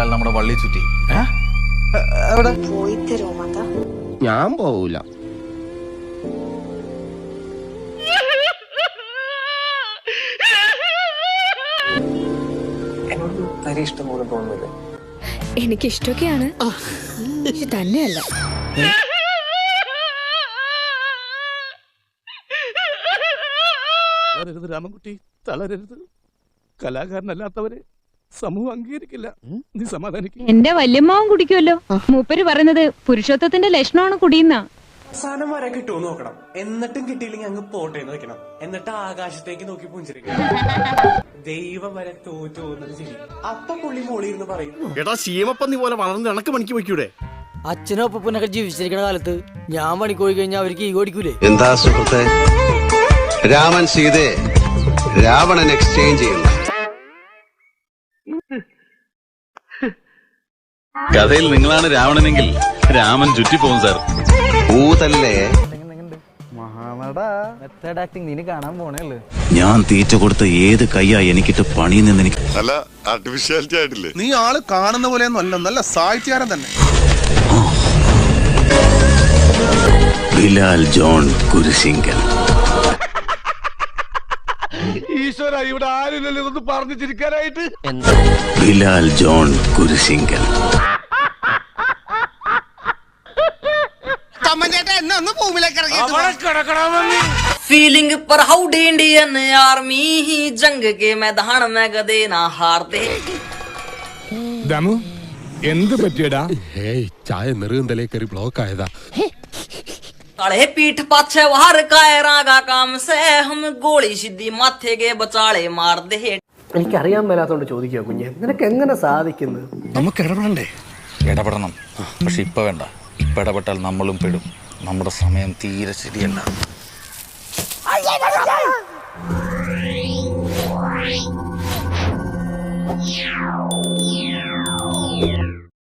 പള്ളി നമ്മുടെ വള്ളി ചുറ്റി. ഞാൻ പോവൂല. എനിക്ക് തരി ഇഷ്ടം പോലെ തോന്നുന്നില്ല എനിക്കിഷ്ടൊക്കെയാണ്. പക്ഷെ തന്നെയല്ല. തളരരുത് രാമൻകുട്ടി തളരരുത്. കലാകാരനല്ലാത്തവരെ. സമൂഹം അംഗീകരിക്കില്ല. നീ സമാധാനിക്കും. എന്റെ വല്യമ്മാവും കുടിക്കുമല്ലോ. മൂപ്പര് പറയുന്നത് പുരുഷത്വത്തിന്റെ ലക്ഷണമാണ് കുടിയുന്ന. അവസാനം വരെ കിട്ടുമോ നോക്കണം. എന്നിട്ടും കിട്ടിയില്ലെങ്കിൽ അങ്ങ് പോട്ടെ വെക്കണം. എന്നിട്ട് ആകാശത്തേക്ക് നോക്കി പുഞ്ചിരിക്കണം. ദൈവം വരെ തോറ്റു പോകുന്നത് ശരി. അപ്പൊ പുള്ളി മോളിയിരുന്ന് പറയും. എടാ ശീമപ്പന്നി പോലെ വളർന്ന് ഇണക്ക് പണിക്ക് വയ്ക്കൂടെ അച്ഛനും അപ്പനൊക്കെ ജീവിച്ചിരിക്കുന്ന കാലത്ത് ഞാൻ മണിക്കോയി പോയി കഴിഞ്ഞാൽ അവർക്ക് ഈ ഓടിക്കൂലേ എന്താ സുഹൃത്തെ? രാമൻ സീതേ രാവണൻ എക്സ്ചേഞ്ച് ചെയ്യുന്നു. കഥയിൽ നിങ്ങളാണ് രാവണനെങ്കിൽ രാമൻ ചുറ്റിപ്പോവും സാർ. ഊതല്ലേ? കാണാൻ ഞാൻ തീറ്റ കൊടുത്ത ഏത് കയ്യാ എനിക്കിട്ട് പണിയിൽ നിന്ന് എനിക്ക് നല്ല ആർട്ടിഫിഷ്യാലിറ്റി ആയിട്ടില്ലേ? നീ ആൾ കാണുന്ന പോലെയൊന്നും അല്ല നല്ല സാഹിത്യകാരൻ തന്നെ. ബിലാൽ ജോൺ കുരിശിങ്കൽ ഈശ്വര ഇവിടെ ആരുമില്ലല്ലോ ഇതൊന്ന് പറഞ്ഞു ചിരിക്കാനായിട്ട് Bilal John Kurisinkal feeling proud Indian army ही जंग के मैदान में गदे ना हारते ദമു എന്ത് പറ്റിയടാ ഏയ് ചായ നെറുകന്തലേ കയറി ബ്ലോക്ക് ആയതാ काले पीठ ਕਾਲੇ ਪੀਠ ਪਾਛੇ काम से हम गोली सीधी माथे के बचाले मार दे എനിക്ക് അറിയാൻ മേലാത്തോണ്ട് ചോദിക്കുക കുഞ്ഞെ നിനക്ക് എങ്ങനെ സാധിക്കുന്നു? നമുക്ക് ഇടപെടണ്ടേ? ഇടപെടണം. പക്ഷെ ഇപ്പൊ വേണ്ട. ഇപ്പൊ ഇടപെട്ടാൽ നമ്മളും പെടും. നമ്മുടെ സമയം തീരെ ശരിയല്ല. Yeah.